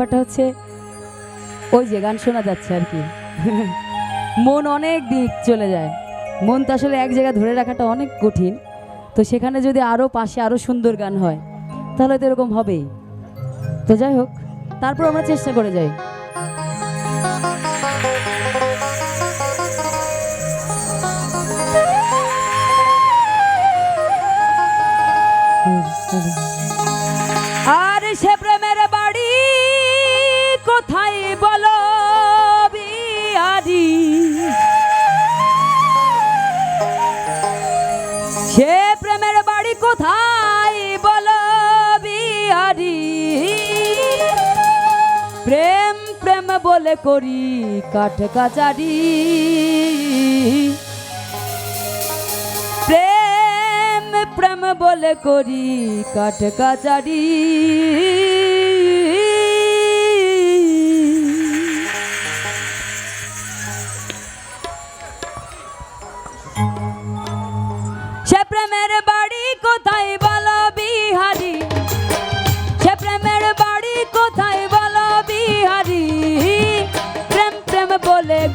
ব্যাপারটা হচ্ছে ওই যে গান শোনা যাচ্ছে আর কি। মন অনেক দিক চলে যায়। মন তো আসলে এক জায়গায় ধরে রাখাটা অনেক কঠিন। তো সেখানে যদি আরও পাশে আরও সুন্দর গান হয়, তাহলে তো এরকম হবেই। তো যাই হোক, তারপর আমরা চেষ্টা করে যাই। বলে করি কাঠ কাচারি। প্রেম প্রেম বলে করি কাঠ কাচারি।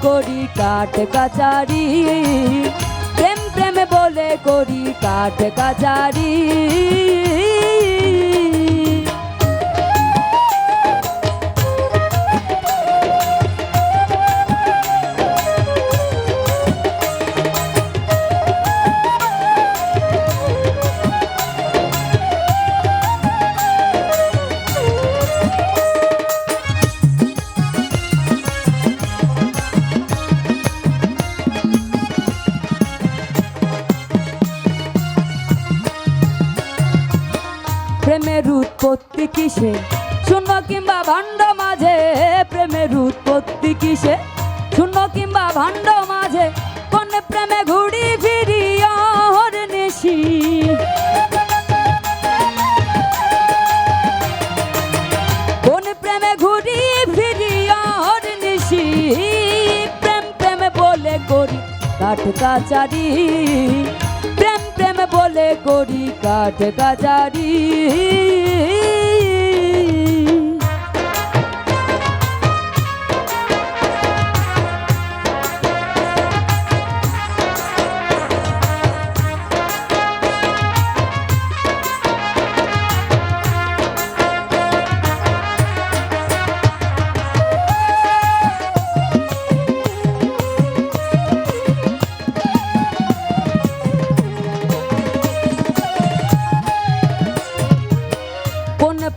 করি কাঠ কাচারি। প্রেম প্রেম বলে করি কাঠ কাচারি। প্রেমের উৎপত্তি কিসে? শূন্য কিংবা ভাণ্ড মাঝে প্রেমের উৎপত্তি কিসে? শূন্য কিংবা ভাণ্ড মাঝে কোন প্রেমে ঘুরি ফিরি অহর নিশি কোন প্রেমে ঘুরি ফিরি অহর নিশি প্রেম প্রেম বলে করি বলে করি কাঠ কাচারি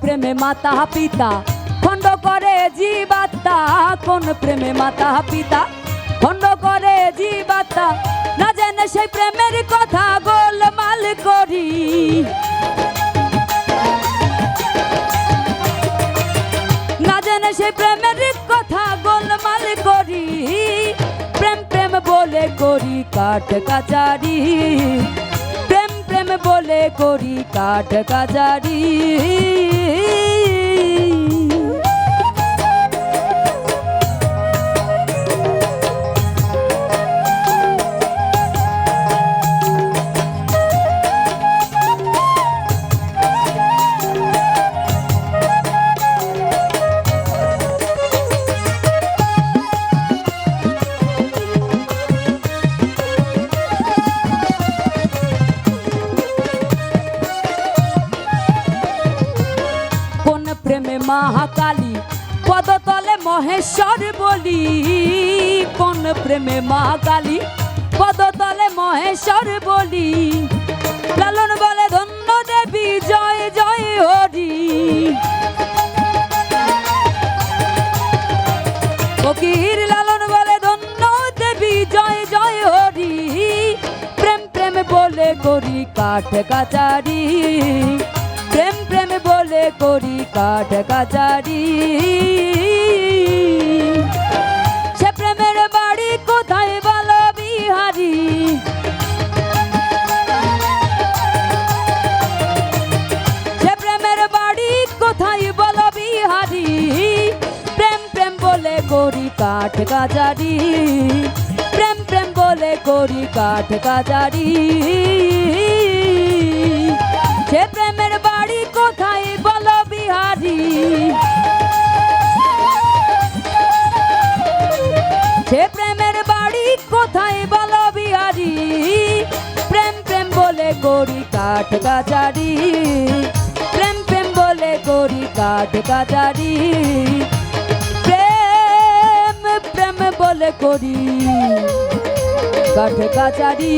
প্রেমে মাতা পিতা? খণ্ড করে জীবাত্মা, কোন প্রেমে মাতা পিতা? খণ্ড করে জীবাত্মা, না জেনে সেই প্রেমের কথা গোলমাল করি। না জেনে সেই প্রেমের কথা গোলমাল করি। প্রেম প্রেম বলে করি কাঠ কাচারি। বলে করি কাঠ কাচারি। মহাকালী, পদতলে মহেশ্বর বলি। কোন প্রেমে মহাকালী, পদতলে মহেশ্বর বলি। লালন বলে ধন্য দেবী, জয় জয় হরি। ফকির লালন বলে ধন্য দেবী, জয় জয় হরি। প্রেম প্রেম বলে করি কাঠ কাচারি। করি কাঠ কাচারি। সে প্রেমের বাড়ি কোথায় বলো বিহারি? সে প্রেমের বাড়ি কোথায় বলো বিহারি? প্রেম প্রেম বলে করি কাঠ কাচারি। প্রেম প্রেম বলে করি কাঠ কাচারি। সে বাজি। সে প্রেমের বাড়ি কোথায় বলো বিহারি? প্রেম প্রেম বলে করি কাঠ কাচারি। প্রেম প্রেম বলে করি কাঠ কাচারি। প্রেম প্রেম বলে করি কাঠ কাচারি।